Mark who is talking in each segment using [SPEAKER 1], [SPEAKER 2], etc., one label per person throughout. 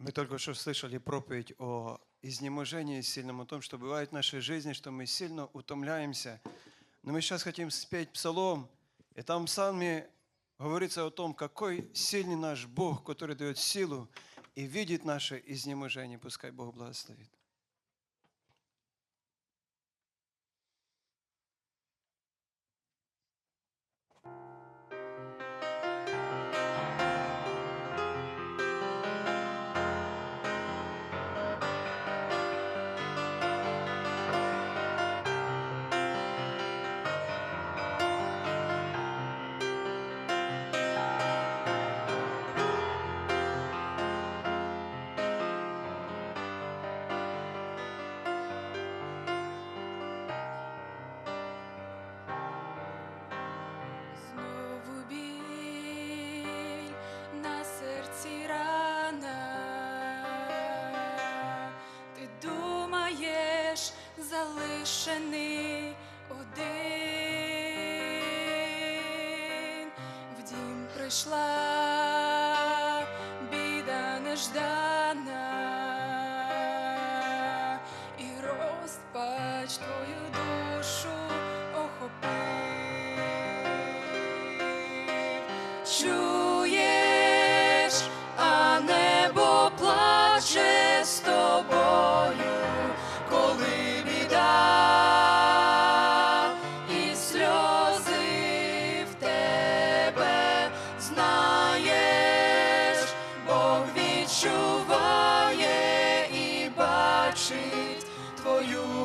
[SPEAKER 1] Мы только что слышали проповедь о изнеможении сильном, о том, что бывает в нашей жизни, что мы сильно утомляемся. Но мы сейчас хотим спеть псалом, и там в псалме говорится о том, какой сильный наш Бог, который дает силу и видит наше изнеможение. Пускай Бог благословит.
[SPEAKER 2] Прийшла біда неждана. І розпач твою душу охопив.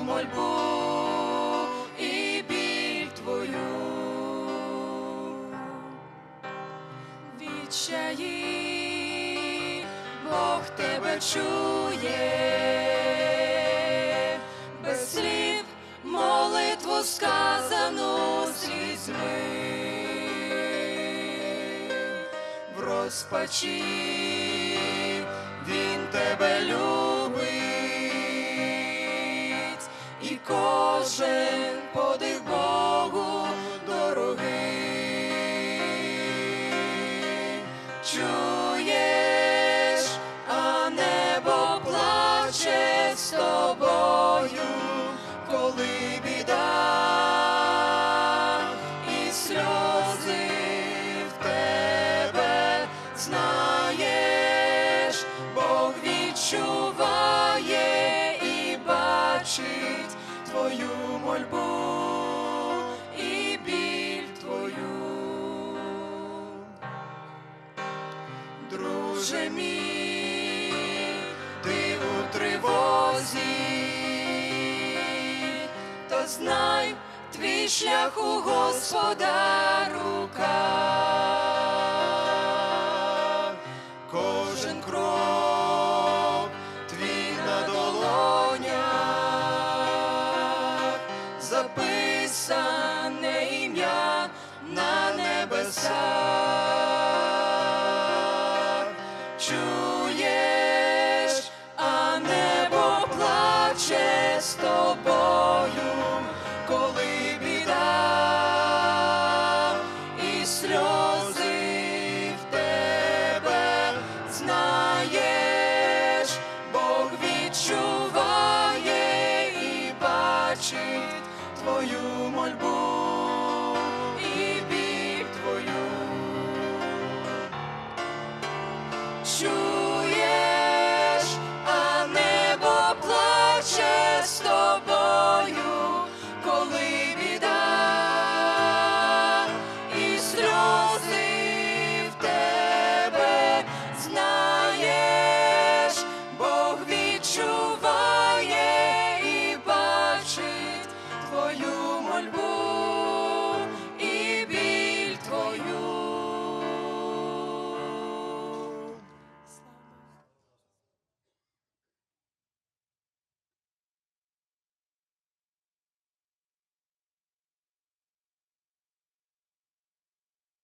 [SPEAKER 2] Мольбу і біль твою. Відчаї, Бог тебе чує, без слів молитву сказану слізьми. В розпачі і кожен подих Богу дорогий. Чуєш, а небо плаче з тобою, коли біда і сльози в тебе знаєш, Бог відчуває і бачить твою мольбу і біль твою. Друже мій, ти у тривозі, то знай, твій шлях у Господа руках. Кожен крок записане ім'я на небесах. Твою мольбу і біль твою.